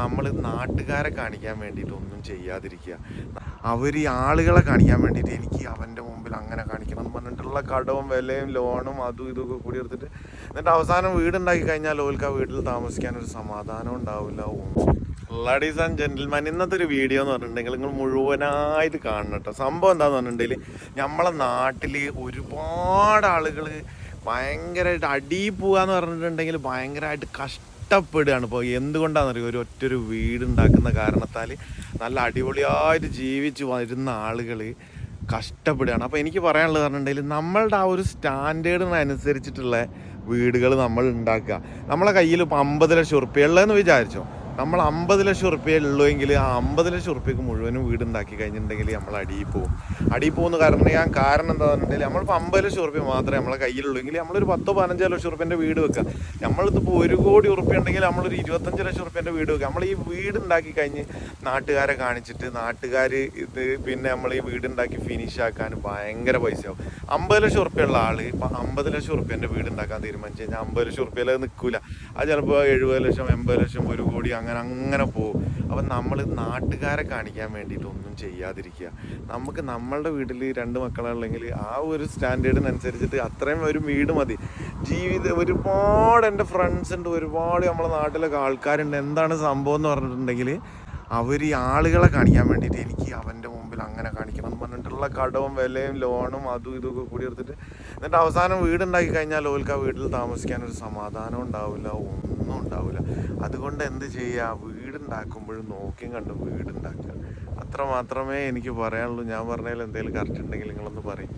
നമ്മൾ നാട്ടുകാരെ കാണിക്കാൻ വേണ്ടിയിട്ട് ഒന്നും ചെയ്യാതിരിക്കുക. അവർ ഈ ആളുകളെ കാണിക്കാൻ വേണ്ടിയിട്ട് എനിക്ക് അവന്റെ മുമ്പിൽ അങ്ങനെ കാണിക്കണം എന്ന് പറഞ്ഞിട്ടുള്ള കടവും വിലയും ലോണും അതും ഇതൊക്കെ കൂടി എടുത്തിട്ട് എന്നിട്ട് അവസാനം വീടുണ്ടാക്കി കഴിഞ്ഞാൽ ഓൽക്ക് ആ വീട്ടിൽ താമസിക്കാൻ ഒരു സമാധാനം ഉണ്ടാവില്ല. ലഡീസ് ആൻഡ് ജെന്റിൽമാൻ ഇന്നത്തെ ഒരു വീഡിയോ എന്ന് പറഞ്ഞിട്ടുണ്ടെങ്കിൽ നിങ്ങൾ മുഴുവനായിട്ട് കാണണം കേട്ടോ. സംഭവം എന്താന്ന് പറഞ്ഞിട്ടുണ്ടെങ്കിൽ നമ്മളെ നാട്ടിൽ ഒരുപാട് ആളുകൾ ഭയങ്കരമായിട്ട് അടി എന്ന് പറഞ്ഞിട്ടുണ്ടെങ്കിൽ ഭയങ്കരമായിട്ട് കഷ്ടപ്പെടുകയാണ്. ഇപ്പോൾ എന്തുകൊണ്ടാണെന്നറിയോ? ഒരു ഒറ്റൊരു വീട് ഉണ്ടാക്കുന്ന കാരണത്താൽ നല്ല അടിപൊളിയായിട്ട് ജീവിച്ച് വരുന്ന ആളുകൾ കഷ്ടപ്പെടുകയാണ്. അപ്പോൾ എനിക്ക് പറയാനുള്ളത് പറഞ്ഞിട്ടുണ്ടെങ്കിൽ നമ്മളുടെ ആ ഒരു സ്റ്റാൻഡേർഡിനനുസരിച്ചിട്ടുള്ള വീടുകൾ നമ്മൾ ഉണ്ടാക്കുക. നമ്മളെ കയ്യിൽ ഇപ്പോൾ അമ്പത് ലക്ഷം ഉറുപ്പ്യ ഉള്ളതെന്ന് വിചാരിച്ചോ? നമ്മൾ അമ്പത് ലക്ഷം ഉറുപ്പ്യ ഉള്ളുവെങ്കിൽ ആ അമ്പത് ലക്ഷം ഉറുപ്പ്യക്ക് മുഴുവനും വീട് ഉണ്ടാക്കി കഴിഞ്ഞിട്ടുണ്ടെങ്കിൽ നമ്മൾ അടിയിൽ പോകും. അടിയിൽ പോകുന്ന കാരണം ഞാൻ കാരണം എന്താണെന്ന് പറഞ്ഞിട്ടുണ്ടെങ്കിൽ നമ്മളിപ്പോൾ അമ്പത് ലക്ഷം ഉറുപ്പ്യ മാത്രമേ നമ്മളെ കയ്യിലുള്ളൂ. എങ്കിൽ നമ്മളൊരു പത്തോ പതിനഞ്ചോ ലക്ഷം ഉറുപ്പ്യന്റെ വീട് വെക്കുക. നമ്മളിതിപ്പോൾ ഒരു കോടി ഉറുപ്പ്യ ഉണ്ടെങ്കിൽ നമ്മളൊരു ഇരുപത്തഞ്ച് ലക്ഷം ഉറുപ്പ്യന്റെ വീട് വെക്കുക. നമ്മൾ ഈ വീട് ഉണ്ടാക്കി കഴിഞ്ഞ് നാട്ടുകാരെ കാണിച്ചിട്ട് നാട്ടുകാർ ഇത് പിന്നെ നമ്മൾ ഈ വീട് ഉണ്ടാക്കി ഫിനിഷ് ആക്കാൻ ഭയങ്കര പൈസയാവും. അമ്പത് ലക്ഷം ഉറുപ്പ്യുള്ള ആൾ ഇപ്പം അമ്പത് ലക്ഷം ഉറുപ്പ്യന്റെ വീട് ഉണ്ടാക്കാൻ തീരുമാനിച്ചു കഴിഞ്ഞാൽ അമ്പത് ലക്ഷം ഉറുപ്പ്യയിൽ അത് നിൽക്കില്ല അത് ചിലപ്പോൾ എഴുപത് ലക്ഷം എൺപത് ലക്ഷം ഒരു കോടി അങ്ങനെ അങ്ങനെ പോകും. അപ്പം നമ്മൾ നാട്ടുകാരെ കാണിക്കാൻ വേണ്ടിയിട്ടൊന്നും ചെയ്യാതിരിക്കുക. നമുക്ക് നമ്മളുടെ വീട്ടിൽ രണ്ട് മക്കളുണ്ടെങ്കിൽ ആ ഒരു സ്റ്റാൻഡേർഡിനനുസരിച്ചിട്ട് അത്രയും ഒരു വീട് മതി. ജീവിത ഒരുപാട് എന്റെ ഫ്രണ്ട്സ് ഉണ്ട് ഒരുപാട് നമ്മളെ നാട്ടിലൊക്കെ ആൾക്കാരുണ്ട്. എന്താണ് സംഭവം എന്ന് പറഞ്ഞിട്ടുണ്ടെങ്കിൽ അവർ ഈ ആളുകളെ കാണിക്കാൻ വേണ്ടിയിട്ട് എനിക്ക് അവന്റെ മുമ്പിൽ അങ്ങനെ കാണിക്കണം എന്ന് പറഞ്ഞിട്ടുള്ള കടവും വിലയും ലോണും അതും ഇതൊക്കെ കൂടി എടുത്തിട്ട് എന്നിട്ട് അവസാനം വീടുണ്ടാക്കി കഴിഞ്ഞാൽ ഓൽക്ക് ആ വീട്ടിൽ താമസിക്കാൻ ഒരു സമാധാനം ഉണ്ടാവില്ല ഒന്നും ഉണ്ടാവില്ല. അതുകൊണ്ട് എന്ത് ചെയ്യുക വീടുണ്ടാക്കുമ്പോഴും നോക്കിയും കണ്ടും വീടുണ്ടാക്കുക. അത്ര മാത്രമേ എനിക്ക് പറയാനുള്ളൂ. ഞാൻ പറഞ്ഞതിൽ എന്തെങ്കിലും കറക്റ്റ് ഉണ്ടെങ്കിൽ നിങ്ങളൊന്ന് പറയും.